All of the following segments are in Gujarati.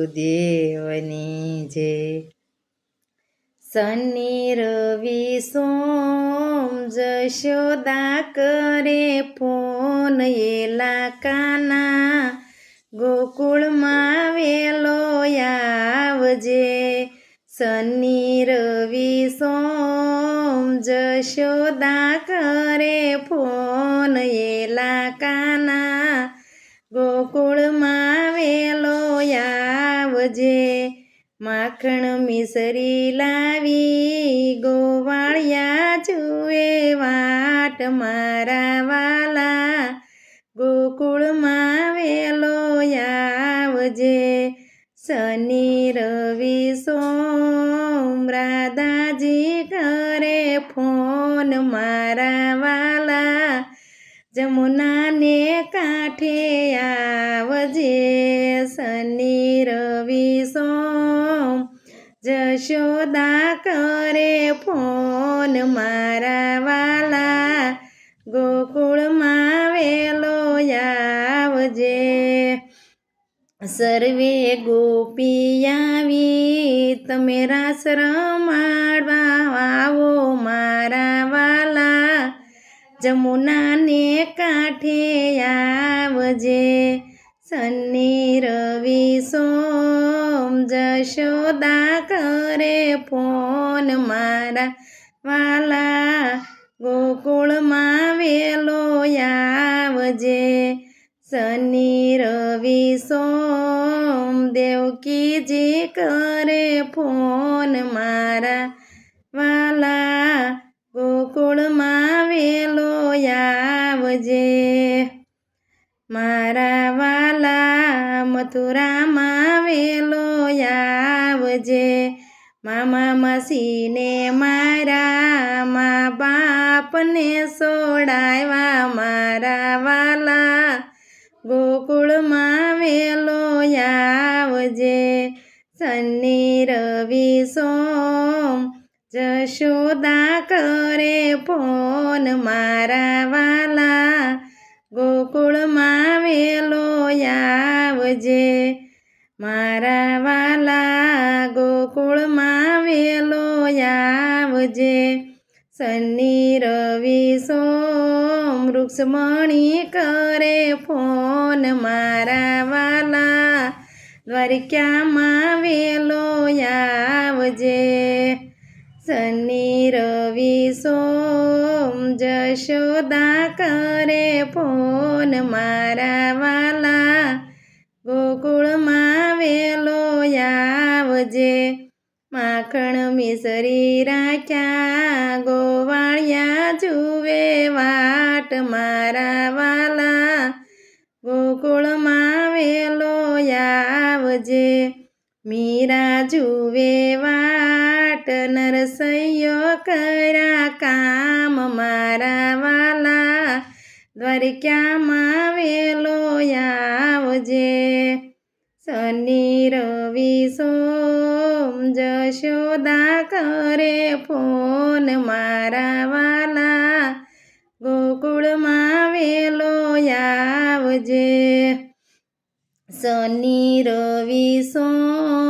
ગુરુદેવની જે. શનિ, રવિ, સોમ જશોદા કરે ફોન એલા કાના. ગોકુળમાં વેલો આવજે. શનિ, રવિ, સોમ જશોદા કરે ફોન એલા માખણ મિસરી લાવી, ગોવાળિયા જુએ, વાટ મારા વાલા. ગોકુળમાં વેલો આવજે શનિ, રવિ, સોમ, રાધાજી કરે ફોન મારા વાલા. જમુનાને કાંઠે આવજે, શનિ, રવિ, સોમ જશોદા કરે ફોન મારા વાલા. ગોકુળમાં વેલો આવજે. સર્વે ગોપી આવી, તમે રાસ રમાડવા આવો મારા વાલા. જમુનાને કાંઠે આવજે. શનિ રવિ સોમ જશોદા કરે ફોન મારા વાલા. ગોકુળમાં વેલો આવજે શનિ, રવિ, સોમ. દેવકીજી કરે ફોન મારા વાલા. ગોકુળમાં વેલો આવજે મારા વાલા. મથુરામાં વેલો આવજે. મામા માસીને મારા મા બાપને સોડાવ્યા મારા વાલા. ગોકુળમાં વેલો આવજે. શનિ, રવિ, સોમ જશોદા કરે ફોન મારા વાલા. ગોકુળમાં વેલો આવજે. મારા વાલા ગોકુળમાં વેલો આવજે. શનિ, રવિ, સોમ, વૃક્ષમણી કરે ફોન. મારા વાલા દ્વારિકામાં વેલો આવજે. શનિ, રવિ, સોમ, જશોદા કરે ફોન. મારા વાલા વેલો આવજે. માખણ મિસરી રાખ્યા, ગોવાળિયા જુએ વાટ મારા વાલા. ગોકુળમાં વેલો આવજે. મીરા જુએ વાટ, નરસૈયો કર્યા કામ મારા વાલા. દ્વારિકામાં વેલો આવજે. શનિ રવિ સોમ જશોદા કરે ફોન મારા વાલા ગોકુળમાં વેલો આવજે શનિ રવિ સોમ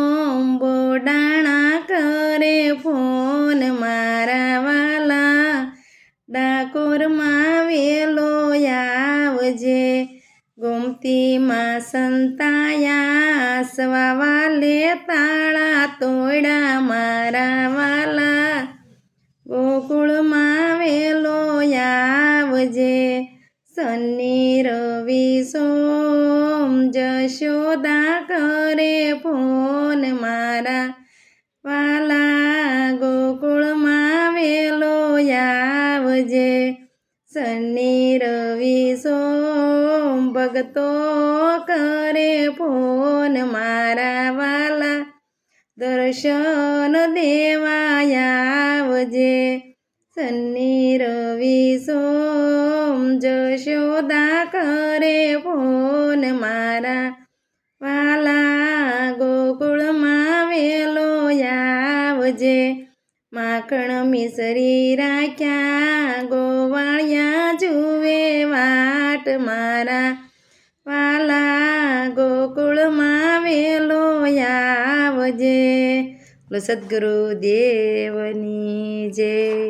સંતાયા વાલે તાળા તોડા મારા વાલા. ગોકુળમાં વેલો આવજે, શનિ રવિ સોમ જશોદા કરે ફોન મારા વાલા. ગોકુળમાં વેલો આવજે, શનિ રવિ સોમ ભગતો દર્શન દેવાયાવજે શનિ, રવિ, સોમ જશોદા કરે ફોન મારા. વાલા ગોકુળમાં વેલો આવજે. માખણ મિસરી રાખ્યા, ગોવાળિયા જુએ વાટ મારા. વાલા ગોકુળમાં વેલો આવજે. સદગુરુ દેવની જય.